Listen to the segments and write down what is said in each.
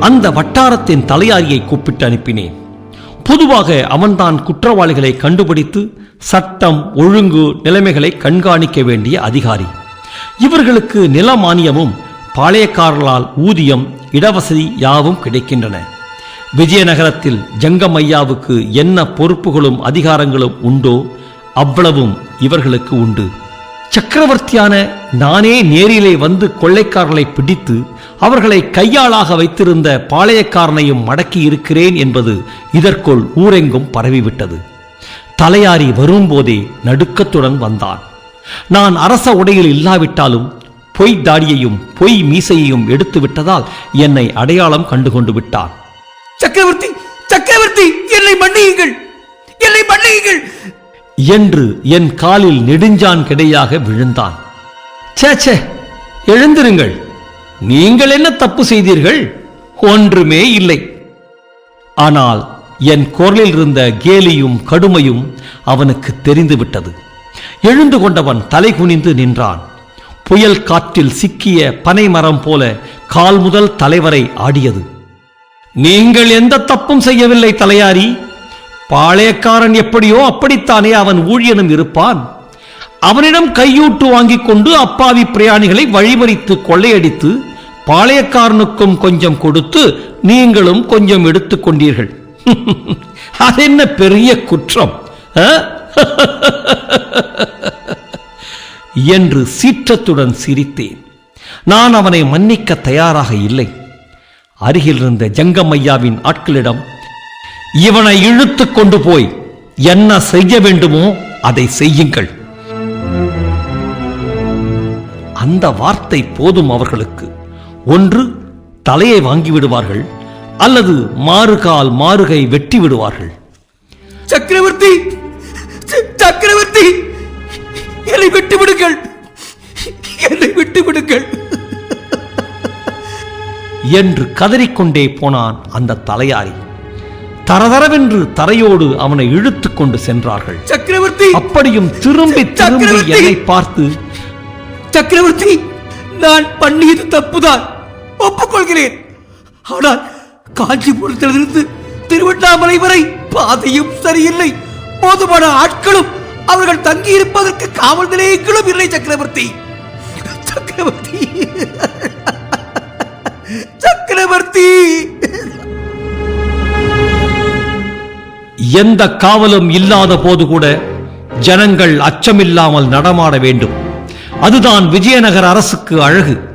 அந்த வட்டாரத்தின் தலையாரியை கூப்பிட்டு அனுப்பினேன். பொதுவாக அவன்தான் குற்றவாளிகளை கண்டுபிடித்து சட்டம் ஒழுங்கு நிலைமைகளை கண்காணிக்க வேண்டிய அதிகாரி. இவர்களுக்கு நில மானியமும் பாளையக்காரர்களால் ஊதியம் இடவசதி யாவும் கிடைக்கின்றன. விஜயநகரத்தில் ஜங்கமையாவுக்கு என்ன பொறுப்புகளும் அதிகாரங்களும் உண்டோ அவ்வளவும் இவர்களுக்கு உண்டு. சக்கரவர்த்தியான நானே நேரிலே வந்து கொள்ளைக்காரர்களை பிடித்து அவர்களை கையாளாக வைத்திருந்த பாளையக்காரனையும் மடக்கி இருக்கிறேன் என்பது இதற்குள் ஊரெங்கும் பரவிவிட்டது. தலையாரி வரும்போதே நடுக்கத்துடன் வந்தான். நான் அரச உடையில் இல்லாவிட்டாலும் பொய் தாடியையும் பொய் மீசையையும் எடுத்து விட்டதால் என்னை அடையாளம் கண்டுகொண்டு விட்டான். சக்கரவர்த்தி சக்கரவர்த்தி என்னை மன்னியுங்கள். என்னை மன்னியுங்கள். என்று என் காலில் நெடுஞ்சான் கிடையாக விழுந்தான். ச்சே ச்சே எழுந்திருங்கள். நீங்கள் என்ன தப்பு செய்தீர்கள்? ஒன்றுமே இல்லை. ஆனால் என் குரலில் இருந்த கேலியும் கடுமையும் அவனுக்கு தெரிந்துவிட்டது. எழுந்து கொண்டவன் தலை குனிந்து நின்றான். புயல் காற்றில் சிக்கிய பனைமரம் போல கால் முதல் தலைவரை ஆடியது. நீங்கள் எந்த தப்பும் செய்யவில்லை தலையாரி. பாளையக்காரன் எப்படியோ அப்படித்தானே அவன் ஊழியனும் இருப்பான். அவனிடம் கையூட்டு வாங்கிக் கொண்டு அப்பாவி பிரயாணிகளை வழிமறித்து கொள்ளையடித்து பாளையக்காரனுக்கும் கொஞ்சம் கொடுத்து நீங்களும் கொஞ்சம் எடுத்துக் கொண்டீர்கள். அது என்ன பெரிய குற்றம் என்று சீற்றத்துடன் சிரித்தேன். நான் அவனை மன்னிக்க தயாராக இல்லை. அருகில் இருந்த ஜங்கம்மையாவின் ஆட்களிடம் இவனை இழுத்துக் கொண்டு போய் என்ன செய்ய வேண்டுமோ அதை செய்யுங்கள். அந்த வார்த்தை போதும் அவர்களுக்கு. ஒன்று தலையை வாங்கி விடுவார்கள் அல்லது மாறுகால் மாறுகை வெட்டி விடுவார்கள். சக்கரவர்த்தி! சக்கரவர்த்தி! என்னை விட்டு விடுங்கள்! என்னை விட்டு விடுங்கள்! என்று கதறிக்கொண்டே போனான் அந்த தலையாரி. தரதரவென்று தரையோடு அவனை இழுத்துக் கொண்டு சென்றார்கள். சக்கரவர்த்தி! அப்படியும் திரும்பி திரும்பி! என்னை பார்த்து சக்கரவர்த்தி நான் பண்ணியது தப்புதான். ஒப்புக்கொள்கிறேன். ஆனால் காஞ்சிபுரத்திலிருந்து திருவண்ணாமலை வரை பாதையும் சரியில்லை. போதுமான ஆட்களும் அவர்கள் தங்கியிருப்பதற்கு காவல் நிலையங்களும் இல்லை சக்கரவர்த்தி. சக்கரவர்த்தி! சக்கரவர்த்தி! எந்த காவலும் இல்லாத போது கூட ஜனங்கள் அச்சமில்லாமல் நடமாட வேண்டும். அதுதான் விஜயநகர அரசுக்கு அழகு.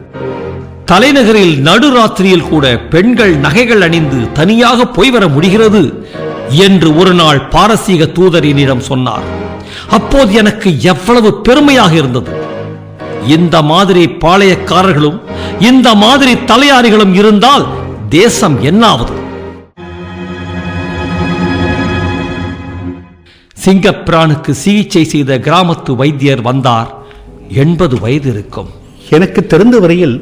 தலைநகரில் நடுராத்திரியில் கூட பெண்கள் நகைகள் அணிந்து தனியாக போய் வர முடிகிறது என்று ஒரு நாள் பாரசீக தூதரினிடம் சொன்னார். அப்போது எனக்கு எவ்வளவு பெருமையாக இருந்தது. இந்த மாதிரி பாளையக்காரர்களும் இந்த மாதிரி தலையாரிகளும் இருந்தால் தேசம் என்னாவது? சிங்கப்பிரானுக்கு சிகிச்சை செய்த கிராமத்து வைத்தியர் வந்தார். எண்பது வயது இருக்கும் எனக்கு தெரிந்த வரையில்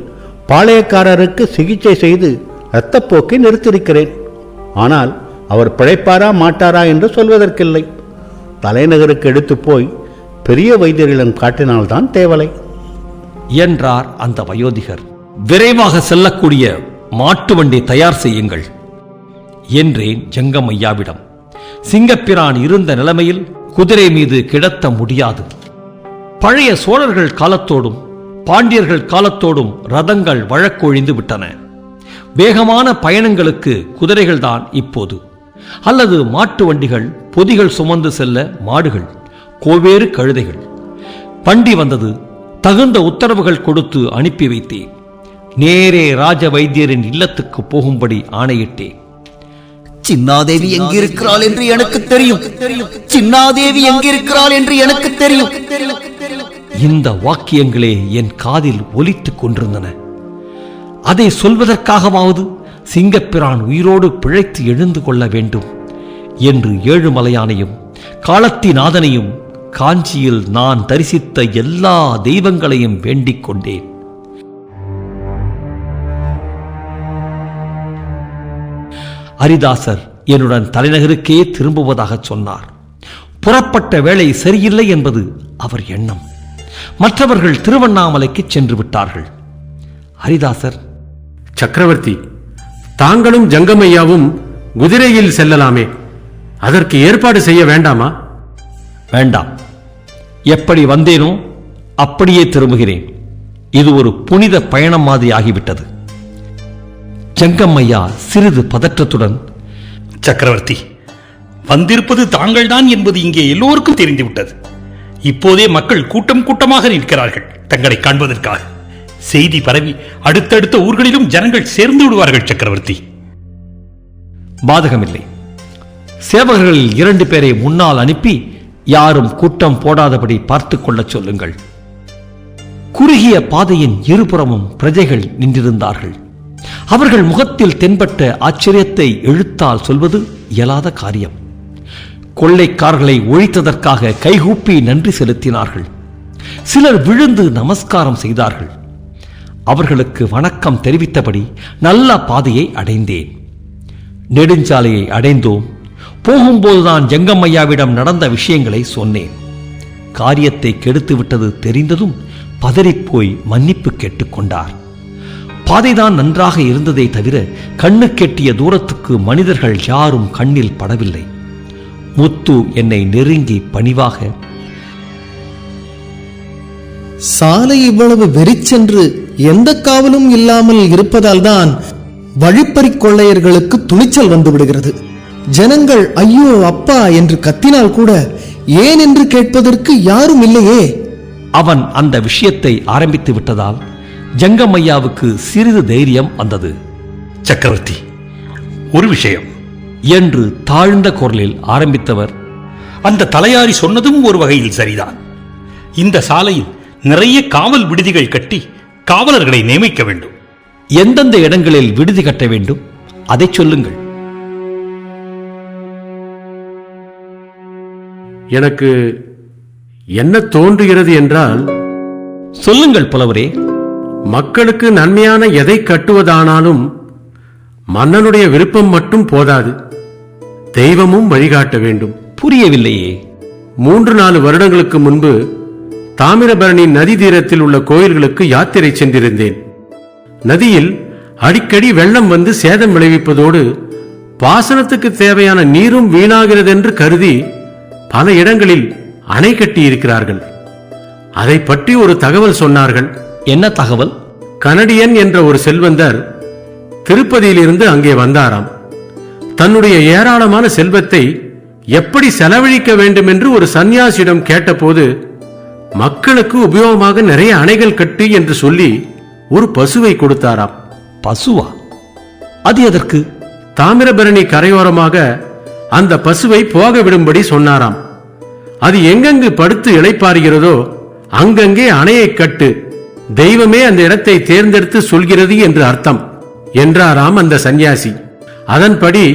பாளையக்காரருக்கு சிகிச்சை செய்து இரத்தப்போக்கை நிறுத்தியிருக்கிறேன். ஆனால் அவர் பிழைப்பாரா மாட்டாரா என்று சொல்வதற்கில்லை. தலைநகருக்கு எடுத்து போய் பெரிய வைத்தியர்களிடம் காட்டினால்தான் தேவலை. என்றார் அந்த வயோதிகர். விரைவாக செல்லக்கூடிய மாட்டு வண்டி தயார் செய்யுங்கள் என்றேன் ஜங்கம்மையாவிடம் சிங்கப்பிரான் இருந்த நிலைமையில் குதிரை மீது கிடத்த முடியாது. பழைய சோழர்கள் காலத்தோடும் பாண்டியர்கள் காலத்தோடும் ரதங்கள் வழக்கொழிந்து விட்டன. வேகமான பயணங்களுக்கு குதிரைகள் தான் இப்போது. அல்லது மாட்டு வண்டிகள் பொதிகள் சுமந்து செல்ல மாடுகள் கோவேறு கழுதைகள். வண்டி வந்தது தகுந்த உத்தரவுகள் கொடுத்து அனுப்பி வைத்தேன். நேரே ராஜ வைத்தியரின் இல்லத்துக்கு போகும்படி ஆணையிட்டேன். சின்னாதேவி எங்கிருக்கிறாள் என்று எனக்கு தெரியும். சின்னாதேவி எங்கிருக்கிறாள் என்று எனக்கு தெரியும். இந்த வாக்கியங்களே என் காதில் ஒலித்துக் கொண்டிருந்தன. அதை சொல்வதற்காகவாவது சிங்கப்பிரான் உயிரோடு பிழைத்து எழுந்து கொள்ள வேண்டும் என்று ஏழுமலையானையும் காலத்திநாதனையும் காஞ்சியில் நான் தரிசித்த எல்லா தெய்வங்களையும் வேண்டிக் கொண்டேன். ஹரிதாசர் என்னுடன் தலைநகருக்கே திரும்புவதாகச் சொன்னார். புறப்பட்ட வேளை சரியில்லை என்பது அவர் எண்ணம். மற்றவர்கள் திருவண்ணாமலைக்கு சென்று விட்டார்கள். ஹரிதாசர் சக்கரவர்த்தி தாங்களும் ஜங்கமையாவும் குதிரையில் செல்லலாமே. அதற்கு ஏற்பாடு செய்ய வேண்டாமா? வேண்டாம். எப்படி வந்தேனோ அப்படியே திரும்புகிறேன். இது ஒரு புனித பயணம் மாதிரி ஆகிவிட்டது. ஜங்கம்மையா சிறிது பதற்றத்துடன் சக்கரவர்த்தி வந்திருப்பது தாங்கள்தான் என்பது இங்கே எல்லோருக்கும் தெரிந்துவிட்டது. இப்போதே மக்கள் கூட்டம் கூட்டமாக நிற்கிறார்கள் தங்களை காண்பதற்காக. செய்தி பரவி அடுத்தடுத்த ஊர்களிலும் ஜனங்கள் சேர்ந்து விடுவார்கள் சக்கரவர்த்தி. பாதகமில்லை. சேவகர்களில் இரண்டு பேரை முன்னால் அனுப்பி யாரும் கூட்டம் போடாதபடி பார்த்துக் கொள்ளச் சொல்லுங்கள். குறுகிய பாதையின் இருபுறமும் பிரஜைகள் நின்றிருந்தார்கள். அவர்கள் முகத்தில் தென்பட்ட ஆச்சரியத்தை எழுத்தால் சொல்வது இயலாத காரியம். கொள்ளைக்காரர்களை ஒழித்ததற்காக கைகூப்பி நன்றி செலுத்தினார்கள். சிலர் விழுந்து நமஸ்காரம் செய்தார்கள். அவர்களுக்கு வணக்கம் தெரிவித்தபடி நல்ல பாதையை அடைந்தேன். நெடுஞ்சாலையை அடைந்தோம். போகும்போதுதான் ஜங்கம்மையாவிடம் நடந்த விஷயங்களை சொன்னேன். காரியத்தை கெடுத்து விட்டது தெரிந்ததும் பதறிப்போய் மன்னிப்பு கேட்டுக்கொண்டார். பாதைதான் நன்றாக இருந்ததே தவிர கண்ணு கெட்டிய தூரத்துக்கு மனிதர்கள் யாரும் கண்ணில் படவில்லை. முத்து என்னை நெருங்கி பணிவாக சாலை இவ்வளவு வெறிச்சென்று எந்த காவலும் இல்லாமல் இருப்பதால்தான் வழிப்பறிக் கொள்ளையர்களுக்கு துணிச்சல் வந்து விடுகிறது. ஜனங்கள் ஐயோ அப்பா என்று கத்தினால் கூட ஏன் என்று கேட்பதற்கு யாரும் இல்லையே? அவன் அந்த விஷயத்தை ஆரம்பித்து விட்டதால் ஜங்கம்மையாவுக்கு சிறிது தைரியம் வந்தது. சக்கரவர்த்தி ஒரு விஷயம். என்று தாழ்ந்த குரலில் ஆரம்பித்தவர் அந்த தலையாரி சொன்னதும் ஒரு வகையில் சரிதான். இந்த சாலையில் நிறைய காவல் விடுதிகள் கட்டி காவலர்களை நியமிக்க வேண்டும். எந்தெந்த இடங்களில் விடுதி கட்ட வேண்டும்? அதைச் சொல்லுங்கள். எனக்கு என்ன தோன்றுகிறது என்றால் சொல்லுங்கள் புலவரே. மக்களுக்கு நன்மையான எதை கட்டுவதானாலும் மன்னனுடைய விருப்பம் மட்டும் போதாது. தெய்வமும் வழிகாட்ட வேண்டும். புரியவில்லையே. மூன்று நாலு வருடங்களுக்கு முன்பு தாமிரபரணி நதி தீரத்தில் உள்ள கோயில்களுக்கு யாத்திரை சென்றிருந்தேன். நதியில் அடிக்கடி வெள்ளம் வந்து சேதம் விளைவிப்பதோடு பாசனத்துக்கு தேவையான நீரும் வீணாகிறதென்று கருதி பல இடங்களில் அணை கட்டி இருக்கிறார்கள் அதை பற்றி ஒரு தகவல் சொன்னார்கள். என்ன தகவல்? கனடியன் என்ற ஒரு செல்வந்தர் திருப்பதியிலிருந்து அங்கே வந்தாராம். தன்னுடைய ஏராளமான செல்வத்தை எப்படி செலவழிக்க வேண்டும் என்று ஒரு சந்நியாசியிடம் கேட்டபோது மக்களுக்கு உபயோகமாக நிறைய அணைகள் கட்டு என்று சொல்லி ஒரு பசுவை கொடுத்தாராம். பசுவா? அது எதற்கு? தாமிரபரணி கரையோரமாக அந்த பசுவை போக விடும்படி சொன்னாராம். அது எங்கெங்கு படுத்து இளைப்பாறுகிறதோ அங்கங்கே அணையை கட்டு தெய்வமே அந்த இடத்தை தேர்ந்தெடுத்து சொல்கிறது என்று அர்த்தம் என்றாராம் அந்த சந்நியாசி. அதன்படி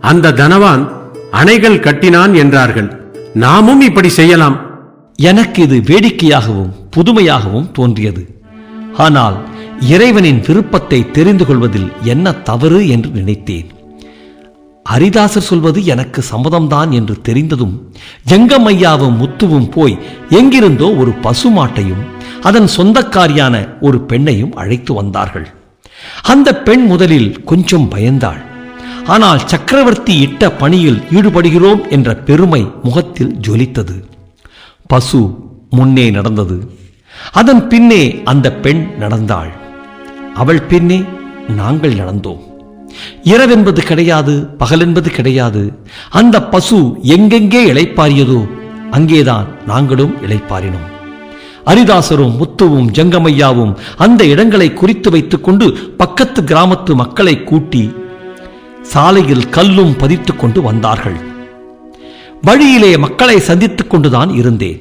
அந்த தனவான் அணைகள் கட்டினான் என்றார்கள். நாமும் இப்படி செய்யலாம். எனக்கு இது வேடிக்கையாகவும் புதுமையாகவும் தோன்றியது. ஆனால் இறைவனின் விருப்பத்தை தெரிந்து கொள்வதில் என்ன தவறு என்று நினைத்தேன். ஹரிதாசர் சொல்வது எனக்கு சம்மதம்தான் என்று தெரிந்ததும் ஜங்கம்மையாவும் முத்துவும் போய் எங்கிருந்தோ ஒரு பசுமாட்டையும் அதன் சொந்தக்காரியான ஒரு பெண்ணையும் அழைத்து வந்தார்கள். அந்த பெண் முதலில் கொஞ்சம் பயந்தாள். ஆனால் சக்கரவர்த்தி இட்ட பணியில் ஈடுபடுகிறோம் என்ற பெருமை முகத்தில் ஜொலித்தது. பசு முன்னே நடந்தது. அதன் பின்னே அந்த பெண் நடந்தாள். அவள் பின்னே நாங்கள் நடந்தோம். இரவென்பது கிடையாது பகலென்பது கிடையாது. அந்த பசு எங்கெங்கே இளைப்பாரியதோ அங்கேதான் நாங்களும் இளைப்பாரினோம் அரிதாசரும் முத்துவும் ஜங்கமையாவும் அந்த இடங்களை குறித்து வைத்துக்கொண்டு பக்கத்து கிராமத்து மக்களை கூட்டி சாலையில் கல்லும் பதித்துக் கொண்டு வந்தார்கள். வழியிலே மக்களை சந்தித்துக் கொண்டுதான் இருந்தேன்.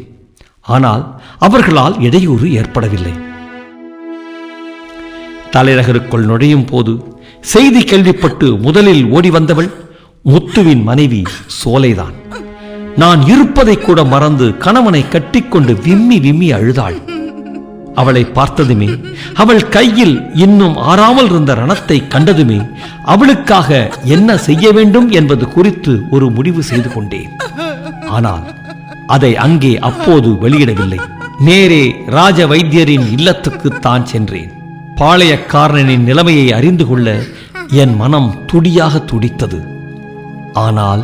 ஆனால் அவர்களால் இடையூறு ஏற்படவில்லை. தலைநகருக்குள் நுழையும் போது செய்தி கேள்விப்பட்டு முதலில் ஓடி வந்தவள் முத்துவின் மனைவி சோலைதான். நான் இருப்பதை கூட மறந்து கணவனை கட்டிக்கொண்டு விம்மி விம்மி அழுதாள். அவளை பார்த்ததுமே அவள் கையில் இன்னும் ஆறாமல் இருந்த ரணத்தை கண்டதுமே அவளுக்காக என்ன செய்ய வேண்டும் என்பது குறித்து ஒரு முடிவு செய்து கொண்டேன். ஆனால் அதை அங்கே அப்போது வெளியிடவில்லை. நேரே ராஜ வைத்தியரின் இல்லத்துக்கு தான் சென்றேன். பாளையக்காரனின் நிலைமையை அறிந்து கொள்ள என் மனம் துடியாக துடித்தது. ஆனால்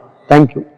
Thank you.